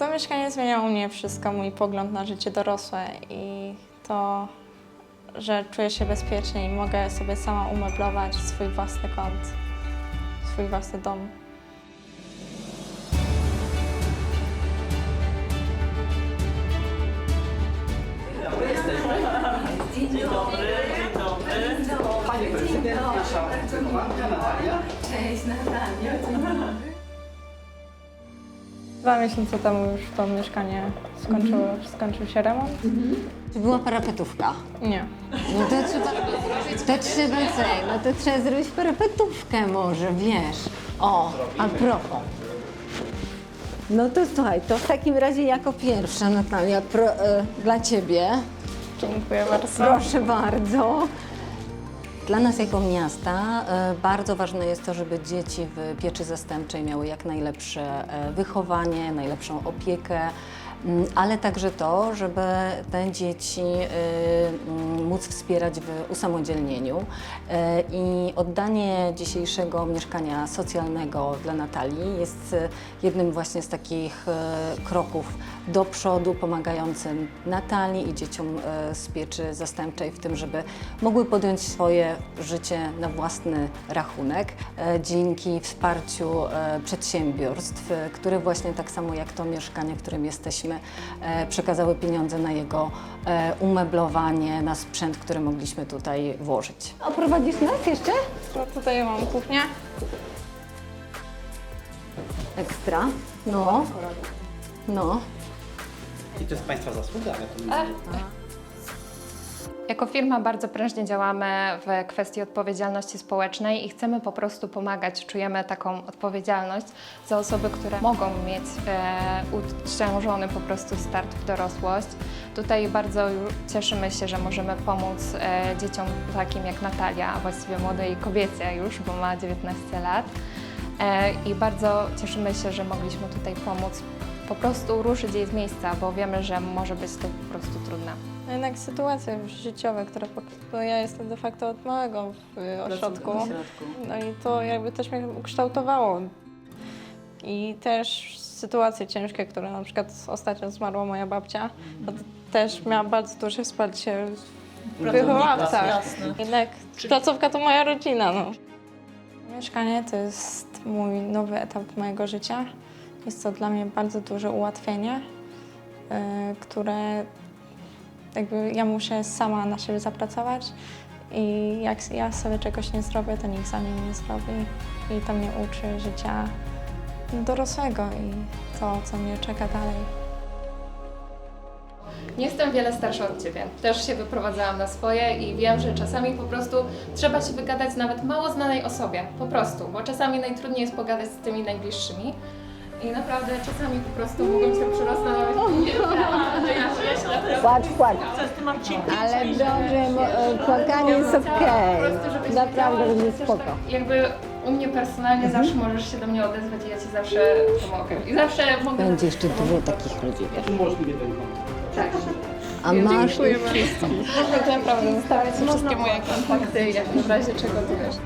To mieszkanie zmieniało u mnie wszystko, mój pogląd na życie dorosłe i to, że czuję się bezpiecznie i mogę sobie sama umeblować swój własny kąt, swój własny dom. Dwa miesiące temu już to mieszkanie skończyło, skończył się remont. Czy była parapetówka? Nie. No to trzeba, to trzeba co? No to trzeba zrobić parapetówkę może, wiesz. O, a propos. No to słuchaj, to w takim razie jako pierwsza Natalia, pro, e, dla Ciebie. Dziękuję bardzo. Proszę bardzo. Dla nas jako miasta e, bardzo ważne jest to, żeby dzieci w pieczy zastępczej miały jak najlepsze e, wychowanie, najlepszą opiekę, ale także to, żeby te dzieci mm, móc wspierać w usamodzielnieniu. E, I oddanie dzisiejszego mieszkania socjalnego dla Natalii jest e, jednym właśnie z takich kroków do przodu, pomagającym Natalii i dzieciom z pieczy zastępczej w tym, żeby mogły podjąć swoje życie na własny rachunek dzięki wsparciu przedsiębiorstw, które właśnie tak samo jak to mieszkanie, w którym jesteśmy, e, przekazały pieniądze na jego e, umeblowanie, na sprzęt, który mogliśmy tutaj włożyć. Oprowadzisz nas jeszcze? To tutaj mam kuchnię. Ekstra. No. No. I to jest Państwa zasługa, ale to nie Jako firma bardzo prężnie działamy w kwestii odpowiedzialności społecznej i chcemy po prostu pomagać. Czujemy taką odpowiedzialność za osoby, które mogą mieć e, uciążony po prostu start w dorosłość. Tutaj bardzo cieszymy się, że możemy pomóc e, dzieciom takim jak Natalia, a właściwie młodej kobiecie już, bo ma 19 lat. E, I bardzo cieszymy się, że mogliśmy tutaj pomóc po prostu ruszyć jej z miejsca, bo wiemy, że może być to po prostu trudne. No Jednak sytuacje życiowe, które bo ja jestem de facto od małego w ośrodku. No i to jakby też mnie ukształtowało. I też sytuacje ciężkie, które na przykład ostatnio zmarła moja babcia, no to też miała bardzo duże wsparcie w wychowawcach. Jednak placówka to moja rodzina. No. Mieszkanie to jest mój nowy etap mojego życia. Jest to dla mnie bardzo duże ułatwienie, y, które jakby ja muszę sama na siebie zapracować i jak ja sobie czegoś nie zrobię, to nikt za mnie nie zrobi. I to mnie uczy życia dorosłego i to, co mnie czeka dalej. Nie jestem wiele starsza od Ciebie. Też się wyprowadzałam na swoje i wiem, że czasami po prostu trzeba się wygadać nawet mało znanej osobie. Po prostu, bo czasami najtrudniej jest pogadać z tymi najbliższymi. I naprawdę czasami po prostu mogą się nie Płacz, płacz. Ale dobrze, bo, e, płakanie jest okej. Naprawdę będzie spoko. Jakby u mnie personalnie zawsze możesz się do mnie odezwać i ja Ci zawsze pomogę. I zawsze mogę... Będzie jeszcze dużo takich ludzi. umożliwię ten kontakt. A masz Dziękuję bardzo. Można naprawdę zostawiać wszystkie moje kontakty, jak w razie czego to wiesz.